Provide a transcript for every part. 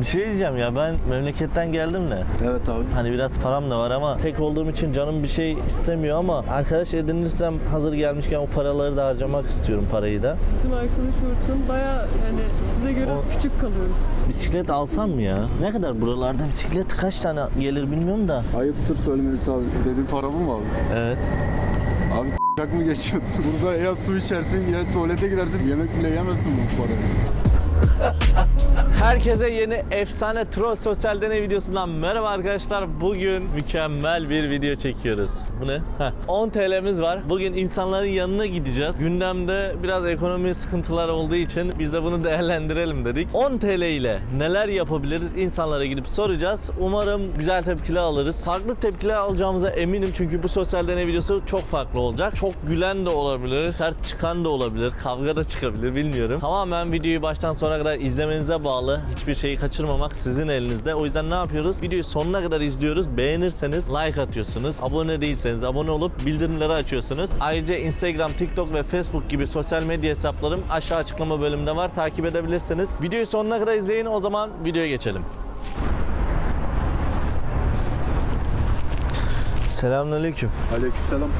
Bir şey diyeceğim ya ben memleketten geldim de Evet abi. hani biraz param da var ama tek olduğum için canım bir şey istemiyor ama arkadaş edinirsem hazır gelmişken o paraları da harcamak istiyorum parayı da. Bizim arkadaş ortam baya yani size göre O- küçük kalıyoruz. Bisiklet alsam mı ya? Ne kadar buralarda bisiklet kaç tane gelir bilmiyorum da. Ayıptır söylemesi abi. Dediğin para bu mu abi? Evet. Abi mı geçiyorsun? Burada ya su içersin ya tuvalete gidersin. Yemek bile yemezsin bu parayı. Herkese yeni efsane troll sosyal deney videosundan merhaba arkadaşlar. Bugün mükemmel bir video çekiyoruz. Bu ne? Heh, 10 TL'miz var. Bugün insanların yanına gideceğiz. Gündemde biraz ekonomi sıkıntılar olduğu için biz de bunu değerlendirelim dedik. 10 TL ile neler yapabiliriz? İnsanlara gidip soracağız. Umarım güzel tepkiler alırız. Farklı tepkiler alacağımıza eminim çünkü bu sosyal deney videosu çok farklı olacak. Çok gülen de olabilir, sert çıkan da olabilir, kavga da çıkabilir bilmiyorum. Tamamen videoyu baştan sona kadar izlemenize bağlı. Hiçbir şeyi kaçırmamak sizin elinizde. O yüzden ne yapıyoruz? Videoyu sonuna kadar izliyoruz. Beğenirseniz like atıyorsunuz. Abone değilseniz abone olup bildirimleri açıyorsunuz. Ayrıca Instagram, TikTok ve Facebook gibi sosyal medya hesaplarım aşağı açıklama bölümünde var. Takip edebilirsiniz. Videoyu sonuna kadar izleyin. O zaman videoya geçelim. Selamünaleyküm. Aleykümselam.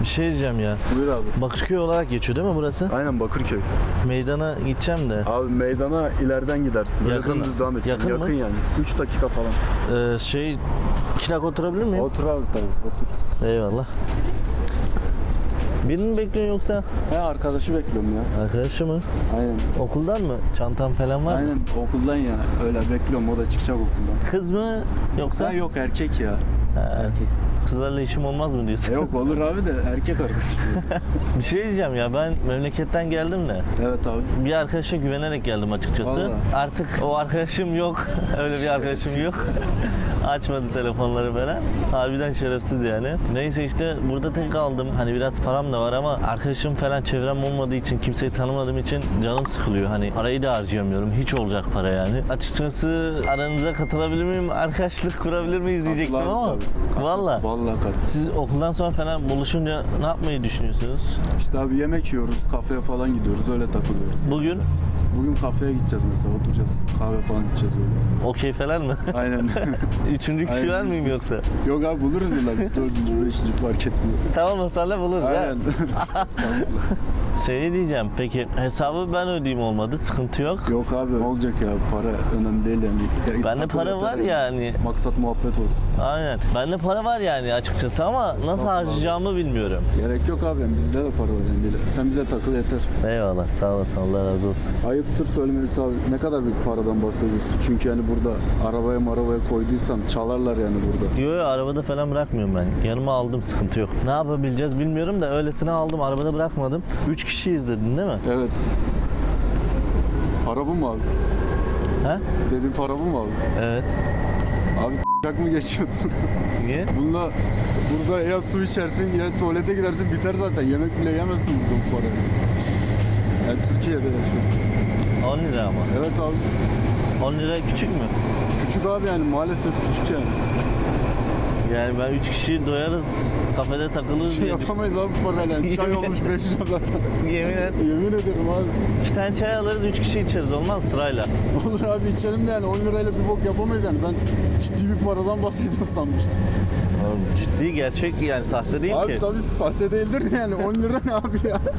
Bir şey diyeceğim ya. Buyur abi. Bakırköy olarak geçiyor değil mi burası? Aynen Bakırköy. Meydana gideceğim de. Abi meydana ileriden gidersin. Yakın mı? dümdüz devam edeceksin. Yakın mı? Yakın yani. 3 dakika falan. Ee, şey dakika oturabilir miyim? Otur abi tabii. Otur. Eyvallah. Birini mi bekliyorsun yoksa? He arkadaşı bekliyorum ya. Arkadaşı mı? Aynen. Okuldan mı? Çantam falan var mı? Aynen okuldan ya. Öyle bekliyorum o da çıkacak okuldan. Kız mı yoksa? Ha yok erkek ya. Ha, erkek. Kızlarla işim olmaz mı diyorsun? Yok olur abi de erkek arkadaşı. Bir şey diyeceğim ya ben memleketten geldim de evet abi. bir arkadaşa güvenerek geldim açıkçası. Vallahi. Artık o arkadaşım yok. Öyle bir arkadaşım yok. Açmadı telefonları falan. Harbiden şerefsiz yani. Neyse işte burada tek kaldım. Hani biraz param da var ama arkadaşım falan çevrem olmadığı için kimseyi tanımadığım için canım sıkılıyor. Hani parayı da harcayamıyorum. Hiç olacak para yani. Açıkçası aranıza katılabilir miyim? Arkadaşlık kurabilir miyiz diyecektim Katıl abi ama. tabii. Katıl. Valla. Vallahi kat. Siz okuldan sonra falan buluşunca ne yapmayı düşünüyorsunuz? İşte abi yemek yiyoruz, kafeye falan gidiyoruz, öyle takılıyoruz. Bugün Bugün kafeye gideceğiz mesela, oturacağız. Kahve falan içeceğiz öyle. okey falan mı? Aynen. Üçüncü kişi var mıyım yoksa? Yok abi buluruz illa. Dördüncü, beşinci fark etmiyor. Sen olmasan da buluruz ha. Aynen. Estağfurullah. Şey diyeceğim peki hesabı ben ödeyeyim olmadı sıkıntı yok. Yok abi olacak ya para önemli değil yani. Ya, Bende para var yani. Maksat muhabbet olsun. Aynen. Bende para var yani açıkçası ama nasıl harcayacağımı bilmiyorum. Gerek yok abi yani bizde de para var yani. Değil. Sen bize takıl yeter. Eyvallah sağ olasın Allah razı olsun. Ayıptır söylemesi abi. Ne kadar büyük paradan bahsediyorsun? Çünkü yani burada arabaya marabaya koyduysan çalarlar yani burada. Yo yo arabada falan bırakmıyorum ben. Yanıma aldım sıkıntı yok. Ne yapabileceğiz bilmiyorum da öylesine aldım arabada bırakmadım. Üç kişiyiz dedin değil mi? Evet. Para bu mu abi? Ha? Dediğin para bu mu abi? Evet. Abi tak mı geçiyorsun? Niye? Bununla burada ya su içersin ya tuvalete gidersin biter zaten. Yemek bile yemezsin burada bu parayı. Yani Türkiye'de yaşıyorsun. 10 lira ama. Evet abi. 10 lira küçük mü? Küçük abi yani maalesef küçük yani. Yani ben 3 kişi doyarız. Kafede takılırız Şey diye yapamayız abi parayla. Çay olmuş 5 lira zaten. Yemin et. Yemin ederim abi. 2 tane çay alırız 3 kişi içeriz olmaz sırayla. Olur abi içelim de yani 10 lirayla bir bok yapamayız yani. Ben ciddi bir paradan bahsediyorsun sanmıştım. Oğlum Ciddi gerçek yani sahte değil Abi ki. tabii sahte değildir de yani 10 lira ne abi ya?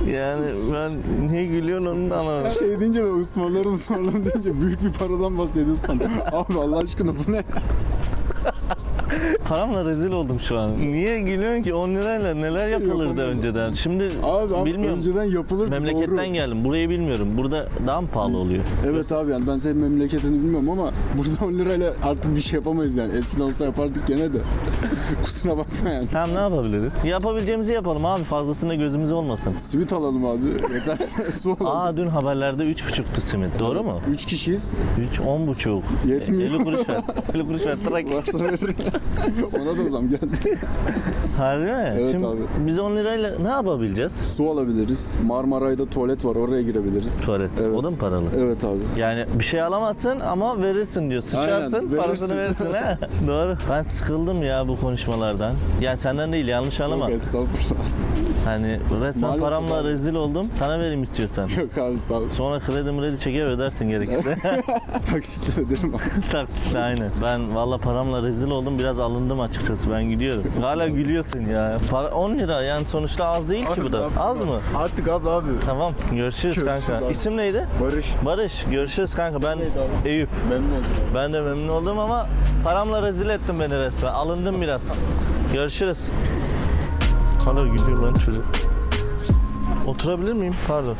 Yani ben niye gülüyorsun onu da anlamadım. Şey deyince ben ısmarlarım ısmarlarım deyince büyük bir paradan bahsediyorsun. Abi Allah aşkına bu ne? Paramla rezil oldum şu an. Niye gülüyorsun ki 10 lirayla neler yapılırdı yapamıyorum. önceden. Şimdi Abi ama bilmiyorum. önceden yapılırdı Memleketten doğru. geldim. Burayı bilmiyorum. Burada daha mı pahalı oluyor? Evet abi yani ben senin memleketini bilmiyorum ama burada 10 lirayla artık bir şey yapamayız yani. Eskiden olsa yapardık gene de. Kusura bakma yani. Tamam ne yapabiliriz? Yapabileceğimizi yapalım abi. Fazlasına gözümüz olmasın. Simit alalım abi. Yeterse su alalım. Aa dün haberlerde 3,5'tu simit. Doğru mu? 3 kişiyiz. 3, 10 buçuk. Yetmiyor. 50 kuruş ver. 50 kuruş ver. Trak. Ona da zam geldi. Harbi mi? Evet Şimdi abi. biz 10 lirayla ne yapabileceğiz? Su alabiliriz. Marmaray'da tuvalet var oraya girebiliriz. Tuvalet. Evet. O da mı paralı? Evet abi. Yani bir şey alamazsın ama verirsin diyor. Sıçarsın Aynen, parasını verirsin. verirsin ha. Doğru. Ben sıkıldım ya bu konuşmalardan. Yani senden değil yanlış anlama. Yok, estağfurullah. Hani resmen Maalesef paramla abi. rezil oldum. Sana vereyim istiyorsan. Yok abi sağ ol. Sonra kredi mredi çeker ödersin gerekirse. Taksitle öderim abi. Taksitle aynı. Ben valla paramla rezil oldum. Biraz alındım açıkçası. Ben gidiyorum. Hala gülüyorsun ya. Para 10 lira yani sonuçta az değil ki bu da. Az mı? Artık az abi. Tamam. Görüşürüz Görüşürüz kanka. abi. İsim neydi? Barış. Barış. Görüşürüz kanka. Ben neydi abi? Eyüp. Memnun oldum. Ben de memnun oldum ama paramla rezil ettin beni resmen. Alındım biraz. Görüşürüz. Hala gidiyor lan çocuk. Oturabilir miyim? Pardon.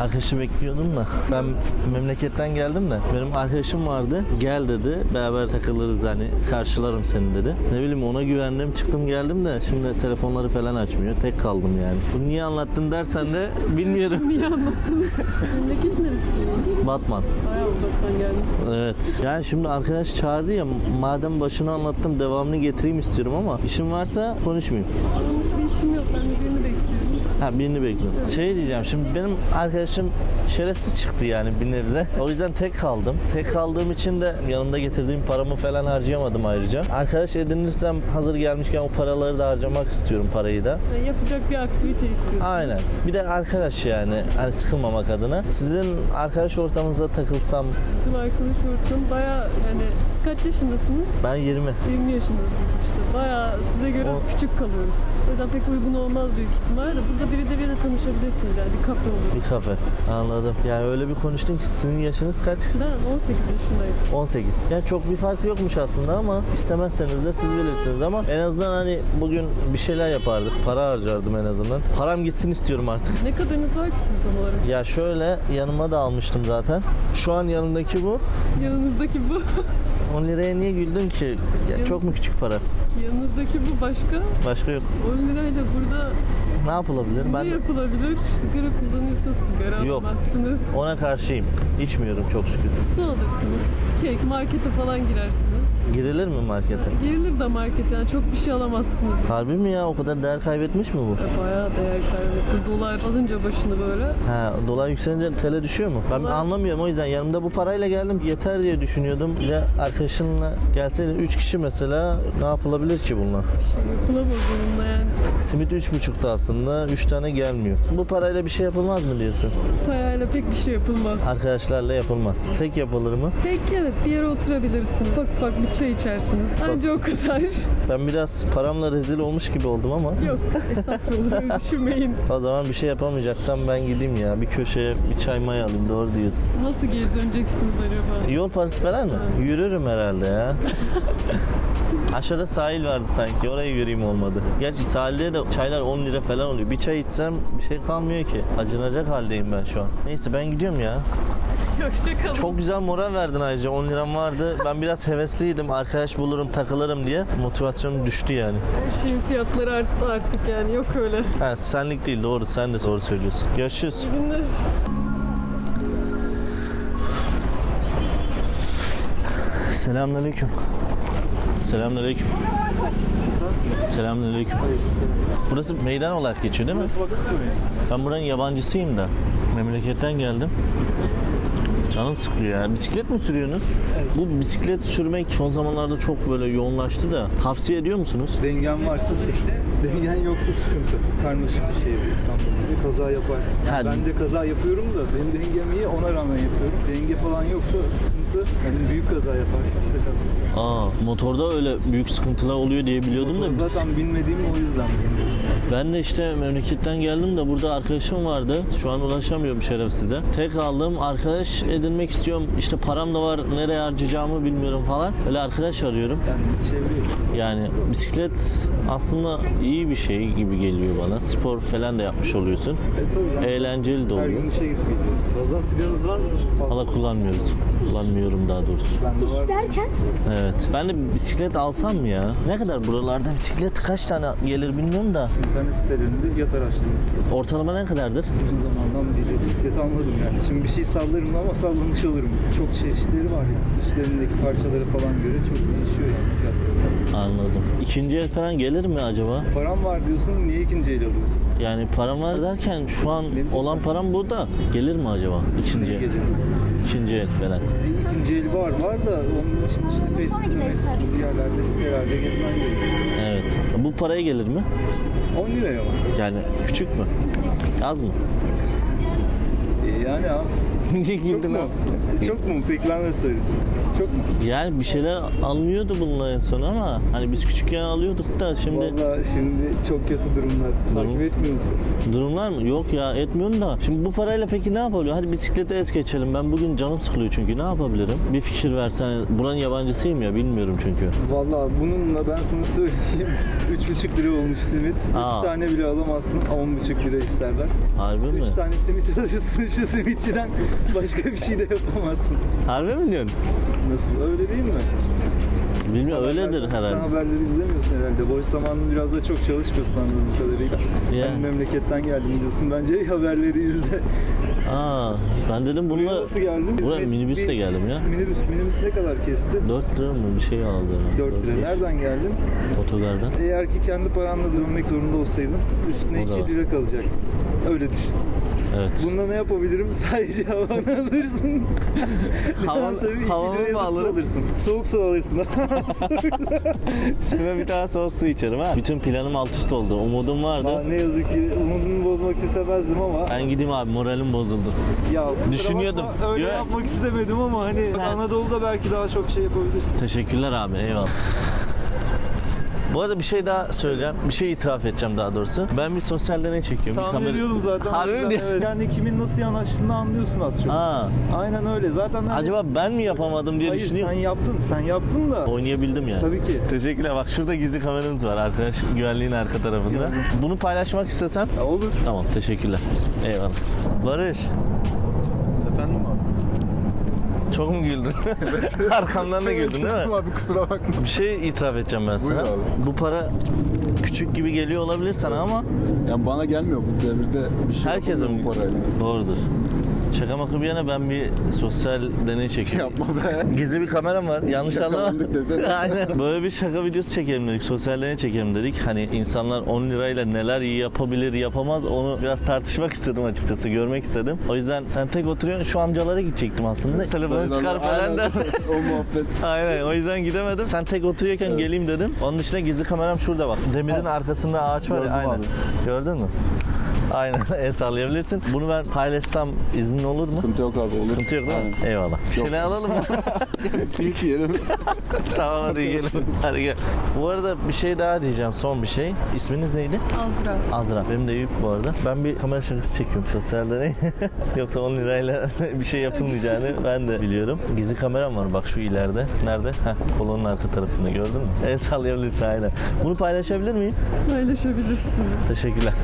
Arkadaşı bekliyordum da. Ben memleketten geldim de. Benim arkadaşım vardı. Gel dedi. Beraber takılırız hani. Karşılarım seni dedi. Ne bileyim ona güvendim. Çıktım geldim de. Şimdi telefonları falan açmıyor. Tek kaldım yani. Bunu niye anlattın dersen de bilmiyorum. Niye anlattınız? Memleket neresi? Batman. Bayağı uzaktan gelmiş. Evet. Yani şimdi arkadaş çağırdı ya madem başını anlattım devamını getireyim istiyorum ama işim varsa konuşmayayım. Bir işim yok. Ben birini. Ha birini bekliyorum. Şey diyeceğim şimdi benim arkadaşım şerefsiz çıktı yani bir nebze. O yüzden tek kaldım. Tek kaldığım için de yanımda getirdiğim paramı falan harcayamadım ayrıca. Arkadaş edinirsem hazır gelmişken o paraları da harcamak istiyorum parayı da. Yani yapacak bir aktivite istiyorsun. Aynen. Bir de arkadaş yani hani sıkılmamak adına. Sizin arkadaş ortamınıza takılsam Bizim arkadaş ortam bayağı yani siz kaç yaşındasınız? ben 20. 20 yaşındasınız işte. Bayağı size göre O- küçük kalıyoruz. Yüzden pek uygun olmaz büyük ihtimalle de. Burada birileriyle tanışabilirsiniz yani bir kafe olur. Bir kafe. Anladım. Yani öyle bir konuştum ki sizin yaşınız kaç? Ben 18 yaşındayım. 18. Yani çok bir fark yokmuş aslında ama istemezseniz de siz bilirsiniz ama en azından hani bugün bir şeyler yapardık. Para harcardım en azından. Param gitsin istiyorum artık. Ne kadarınız var ki sizin tam olarak? Ya şöyle yanıma da almıştım zaten. Şu an yanımdaki bu. Yanınızdaki bu. 10 liraya niye güldün ki? Ya çok mu küçük para? Yanınızdaki bu başka. Başka yok. 10 lirayla burada Ne yapılabilir? ne Ben yapılabilir? Sigara kullanıyorsa sigara Yok. alamazsınız. ona karşıyım. İçmiyorum çok şükür. Su alırsınız. Kek, markete falan girersiniz. Girilir mi markete? Girilir de markete yani çok bir şey alamazsınız. Harbi mi ya? O kadar değer kaybetmiş mi bu? Ya Bayağı değer kaybetti. Dolar alınca başını böyle. Ha, dolar yükselince TL düşüyor mu? Ben Dolar- anlamıyorum o yüzden yanımda bu parayla geldim yeter diye düşünüyordum. Bir de arkadaşınla gelseydin 3 kişi mesela ne yapılabilir ki bununla? Yapılamaz onunla yani. Simit 3,5'ta aslında 3 tane gelmiyor. Bu parayla bir şey yapılmaz mı diyorsun? Parayla pek bir şey yapılmaz. Arkadaşlarla yapılmaz.Tek yapılır mı? Tek evet bir yere oturabilirsin. Ufak ufak bir çay içersiniz. Bence o kadar. Ben biraz paramla rezil olmuş gibi oldum ama Yok estağfurullah öyle düşünmeyin. o zaman bir şey yapamayacaksam ben gideyim ya. Bir köşeye bir çay may alayım doğru diyorsun. Nasıl geri döneceksiniz acaba? Yol parası falan mı? Yürürüm herhalde ya. Aşağıda sahil vardı sanki. Oraya yürüyeyim olmadı. Gerçi sahilde de çaylar 10 lira falan oluyor. Bir çay içsem bir şey kalmıyor ki. Acınacak haldeyim ben şu an. Neyse ben gidiyorum ya. Hoşçakalın. Çok güzel moral verdin ayrıca. 10 liram vardı. Ben biraz hevesliydim. Arkadaş bulurum, takılırım diye. Motivasyonum düştü yani. Her şeyin fiyatları arttı artık yani yok öyle. Ha, senlik değil doğru. Sen de doğru söylüyorsun. Görüşürüz. İyi Günler. Selamünaleyküm. Selamünaleyküm. Selamünaleyküm. Burası meydan olarak geçiyor değil mi? Ben buranın yabancısıyım da. Memleketten geldim. Canım sıkılıyor ya. Bisiklet mi sürüyorsunuz? Bu bisiklet sürmek son zamanlarda çok böyle yoğunlaştı da. Tavsiye ediyor musunuz? Dengen varsa sür. Dengen yoksa sıkıntı. Karmaşık bir şehir İstanbul'da. Kaza yaparsın. Ha. Ben de kaza yapıyorum da benim dengem iyi ona rağmen yapıyorum. Denge falan yoksa sıkıntı. Yani büyük kaza yaparsın sakat. Aa, motorda öyle büyük sıkıntılar oluyor diye biliyordum da. bis- Zaten bilmediğim o yüzden bilmiyorum. Ben de işte memleketten geldim de burada arkadaşım vardı. Şu an ulaşamıyorum şerefsize. Tek aldığım arkadaş edinmek istiyorum. İşte param da var. Nereye harcayacağımı bilmiyorum falan. Öyle arkadaş arıyorum. Yani çeviriyor. Yani bisiklet aslında iyi bir şey gibi geliyor bana. Spor falan da yapmış oluyorsun. E canım. Eğlenceli de Her oluyor. gün işe gidip geliyorum. Fazla sigaranız var mıdır? Valla kullanmıyoruz. Kullanmıyorum daha doğrusu. Var. derken Evet. Ben de bisiklet alsam mı ya? Ne kadar buralarda bisiklet kaç tane gelir bilmiyorum da. İnternet sitelerinde yat araştırması. Ortalama ne kadardır? Uzun zamandan beri bisiklet almadım yani. Şimdi bir şey sallarım ama sallamış olurum. Çok çeşitleri var ya. Üstlerindeki parçalara falan göre çok değişiyor yani fiyatları. Anladım. İkinci el falan gelir mi acaba? Param var diyorsun, niye ikinci el alıyorsun? Yani param var derken şu an olan param bu da gelir mi acaba ikinci el? Gece. İkinci el falan. İkinci el var, var da onun için işte Facebook'ta, Facebook'ta bir yerlerde, sitelerde gezmen gerekiyor. Evet. Bu paraya gelir mi? 10 liraya mı? Yani küçük mü? Az mı? E, yani az. Niye Çok güldün mu? abi? Çok mu? Peki ben de söyleyeyim sana. Çok mu? Yani bir şeyler alınıyordu bununla en son ama hani biz küçükken alıyorduk da şimdi Vallahi şimdi çok kötü durumlar. Takip etmiyor musun? durumlar mı? Yok ya etmiyorum da. Şimdi bu parayla peki ne yapabilirim? Hadi bisiklete es geçelim. Ben bugün canım sıkılıyor çünkü ne yapabilirim? Bir fikir versene. Buranın yabancısıyım ya bilmiyorum çünkü. Vallahi bununla ben sana söyleyeyim. 3,5 lira olmuş simit. 3 Aa. tane bile alamazsın. 10,5 lira isterler. Harbi mi? 3 tane simit alırsın şu simitçiden başka bir şey de yapamazsın. Harbi mi diyorsun? Nasıl? Öyle değil mi? Bilmiyorum öyledir Sen herhalde. haberleri izlemiyorsun herhalde. Boş zamanında biraz da çok çalışmıyorsun anladığım kadarıyla. Ya. Ben memleketten geldim diyorsun. Bence haberleri izle. Aa, ben dedim Buraya bununla nasıl geldin? Buraya minibüsle geldim ya. Minibüs, minibüs ne kadar kesti? 4 lira mı bir şey aldı. 4 lira. Nereden geldin? Otogardan. Eğer ki kendi paranla dönmek zorunda olsaydın üstüne O da 2 var. lira kalacaktı. Öyle düşün. Evet. Bunda ne yapabilirim? Sadece havanı alırsın. Havan- havanı mı alırım? alırsın. Soğuk su alırsın. Üstüne bir tane soğuk su içerim ha. Bütün planım alt üst oldu. Umudum Aa, vardı. ne yazık ki umudumu bozmak istemezdim ama Ben gideyim abi moralim bozuldu. ya Düşünüyordum. bakma, öyle Yo- yapmak istemedim ama hani Anadolu'da belki daha çok şey yapabilirsin. Teşekkürler abi eyvallah. Bu arada bir şey daha söyleyeceğim. Bir şey itiraf edeceğim daha doğrusu. Ben bir sosyal deney çekiyorum. Bir Tahmin kamera- ediyordum zaten. Harbi mi diyorsun? evet. Yani kimin nasıl yanaştığını anlıyorsun az çok. Aa, Aynen öyle. Zaten hani- acaba ben mi yapamadım diye Hayır sen düşünüyorum. yaptın. Sen yaptın da. Oynayabildim yani. Tabii ki. Teşekkürler. Bak şurada gizli kameramız var arkadaş güvenliğin arka tarafında. Bunu paylaşmak istesem Ya olur. Tamam teşekkürler. Eyvallah. Barış Efendim abi? Çok mu güldün? Arkamdan da güldün değil mi? abi kusura bakma. Bir şey itiraf edeceğim ben sana. Buyur abi. Bu para küçük gibi geliyor olabilir sana ama Yani bana gelmiyor bu devirde bir şey herkese yapamıyorum mi? bu parayla. Doğrudur. Şaka maka bir yana ben bir sosyal deney çekiyorum. Yapma be. Gizli bir kameram var. Yanlış anlama. Şakalandık desene. Aynen. Böyle bir şaka videosu çekelim dedik. Sosyal deney çekelim dedik. Hani insanlar 10 lirayla neler yapabilir yapamaz onu biraz tartışmak istedim açıkçası. Görmek istedim. O yüzden sen tek oturuyorsun. Şu amcalara gidecektim aslında. Telefonu çıkar falan da. o muhabbet. Aynen o yüzden gidemedim. Sen tek oturuyorken geleyim dedim. Onun dışında gizli kameram şurada bak. Demirin arkasında ağaç var ya Gördüm aynen. abi. Gördün mü? Aynen el sallayabilirsin. Bunu ben paylaşsam iznin olur mu? Sıkıntı yok abi olur. Sıkıntı yok değil mi? Eyvallah. Bir şeyler alalım mı? Simit yiyelim. tamam hadi yiyelim. Hadi gel. Bu arada bir şey daha diyeceğim. Son bir şey. İsminiz neydi? Azra. Azra. Benim de Eyüp bu arada. Ben bir kamera şakası çekiyorum sosyal deney. Yoksa 10 lirayla bir şey yapılmayacağını ben de biliyorum. Gizli kameram var bak şu ileride. Nerede? Heh, kolonun arka tarafında gördün mü? El sallayabilirsin aynen. Bunu paylaşabilir miyim? Paylaşabilirsiniz. Teşekkürler.